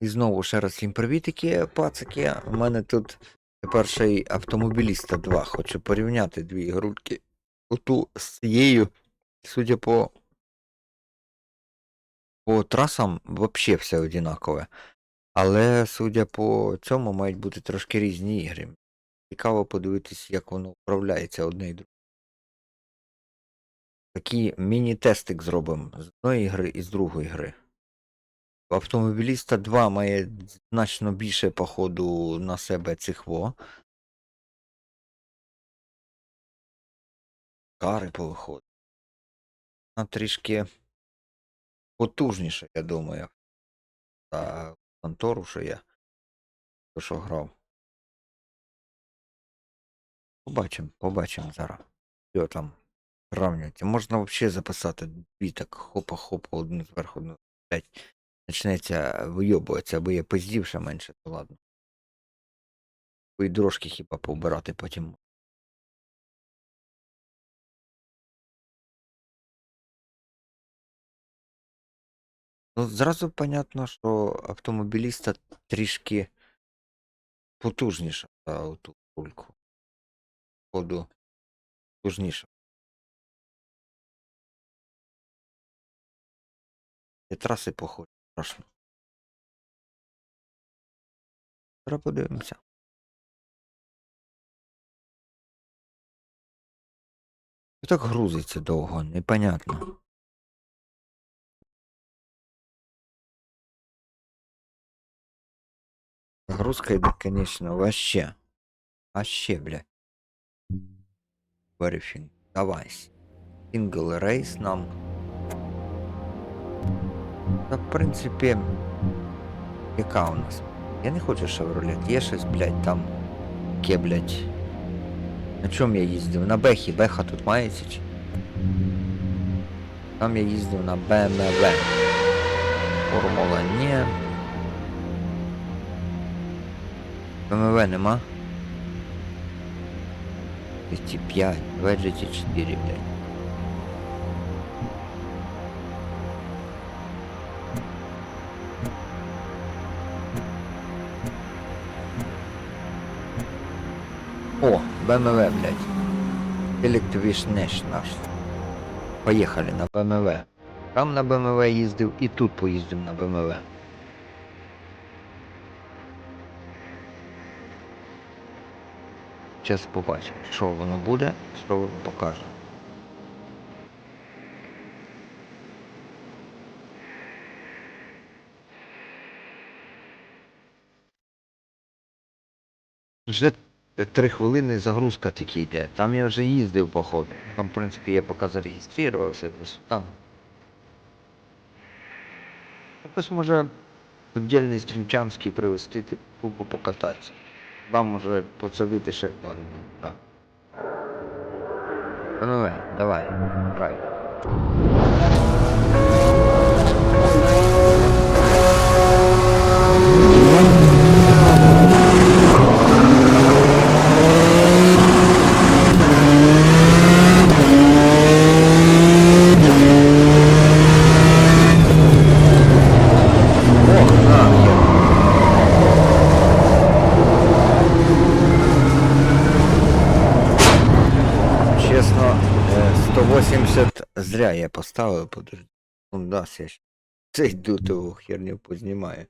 І знову ще раз всім привітики, пацики. У мене тут тепер ще й автомобіліста 2. Хочу порівняти дві ігрульки. Оту з цією, судя по. По трасам взагалі все однакове. Але судя по цьому, мають бути трошки різні ігри. Цікаво подивитись, як воно управляється одне і друге. Такий міні-тестик зробимо з одної гри і з другої гри. У автомобіліста 2 має значно більше походу на себе цих во. Кари повиходить. Вона трішки потужніша, я думаю. За контору, що я то, що грав. Побачимо, побачимо зараз. Що там сравнювати. Можна взагалі записати дві так хопа-хопа, одну зверху, одну блять. Почнеться вийобуватися, аби я пиздів ще менше, то ладно. Бо і дорожки хіба поубирати потім. Ну, зразу понятно, що автомобіліста трішки потужніша за ту кульку. Ходу потужніша. І траси похожі, страшно. Зараз подивимося. Так грузиться довго, непонятно. Загрузка йде, конечно, вообще. Вообще, бля. Everything. Давай. Сингл рейс нам. Та, в принципі, яка у нас? Я не хочу шевролет. Є щось, блядь, там. Яке, блядь. На чому я їздив? На Бехі. Беха тут мається чи? Там я їздив на БМВ. Формула ні. БМВ нема. 205, 2GT4, блядь. О, БМВ, блядь. Electric наш. Поїхали на БМВ. Там на БМВ їздив і тут поїздив на БМВ. Зараз побачимо, що воно буде, що покаже. Вже три хвилини загрузка тільки йде. Там я вже їздив, походу. Там, в принципі, я поки зареєструвався, там. Якось може віддільний стрімчанський привезти, типу, покататися. Вам може поцілити ще один. Так. Ну, давай, грай. Поставив, подожди. У нас я ще цей дутову херню познімаю.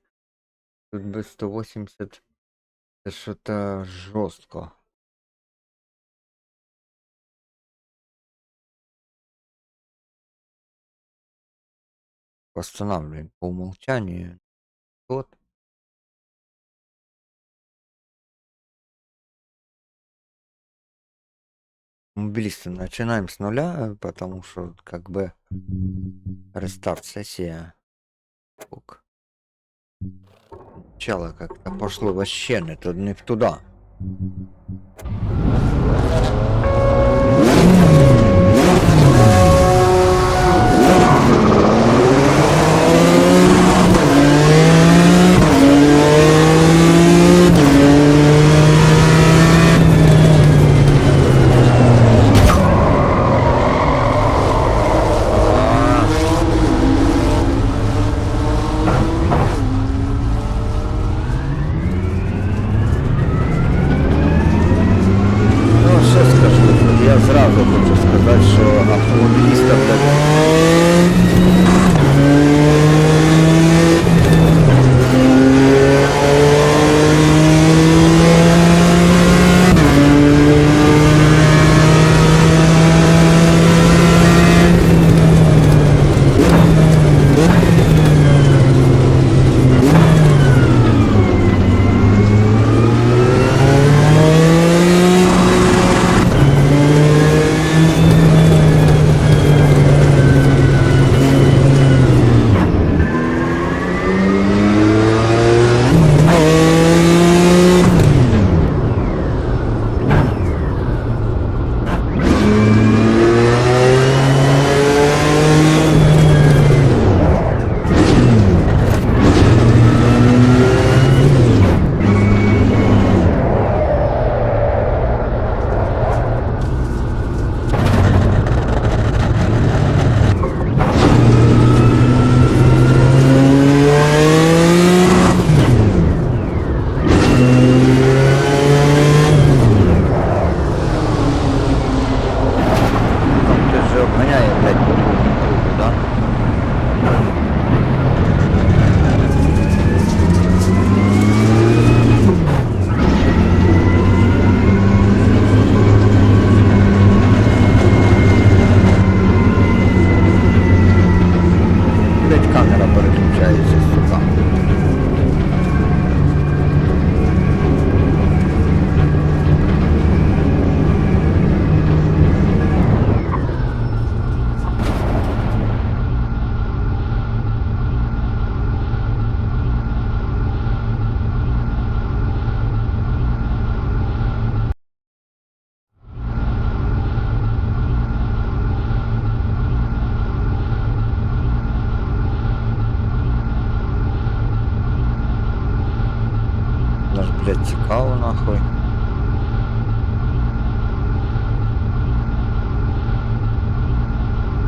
Тут без 180 це що-то жорстко. Восстанавливаем по умолчанию. Вот. Мобилисты начинаем с нуля, потому что как бы рестарт сессия. Ок. Начало как-то пошло вообще не, не туда. Цікаво нахуй.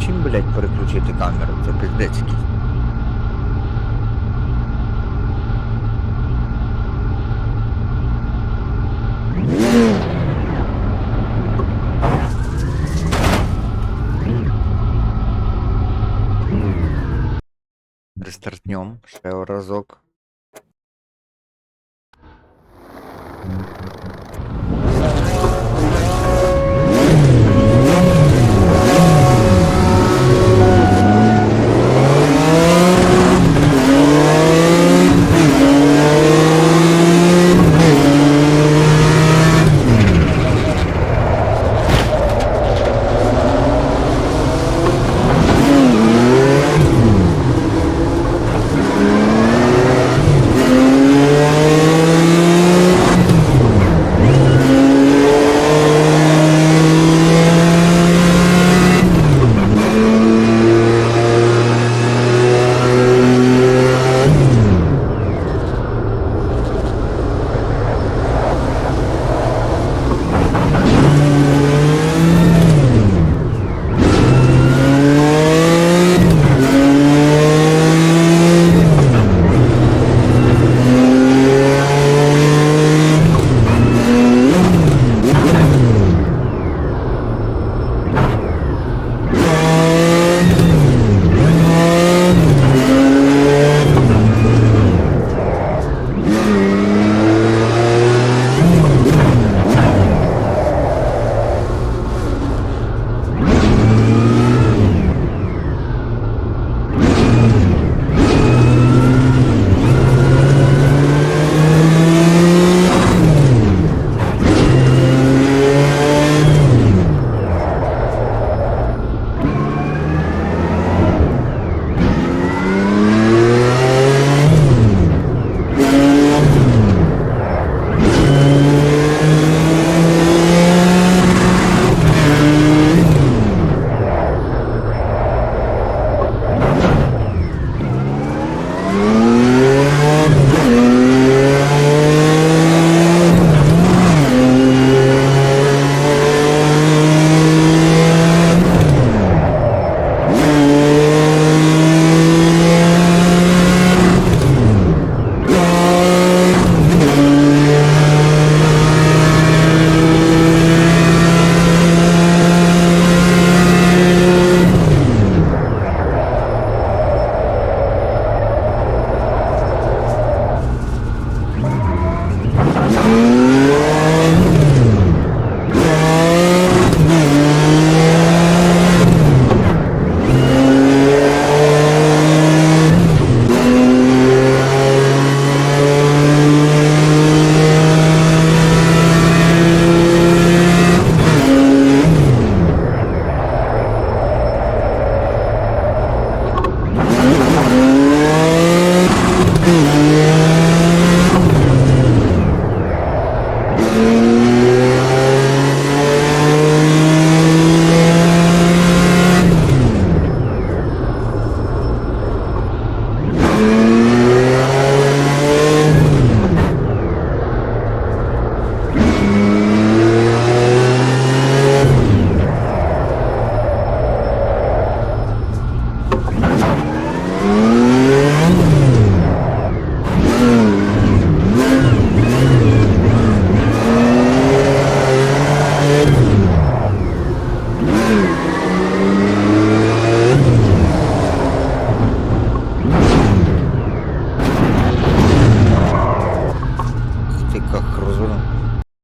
Чим, блядь, переключити камеру? Це пиздець якийсь. Рестартнем ще разок. Mm-hmm.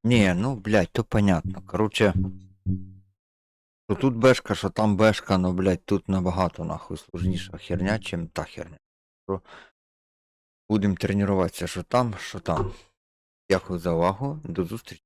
Не, ну, блядь, то понятно. Короче, що тут бешка, що там бешка, ну, блядь, тут набагато нахуй сложніша херня, чим та херня. Будем тренуватися, що там, що там. Дякую за увагу. До зустрічі.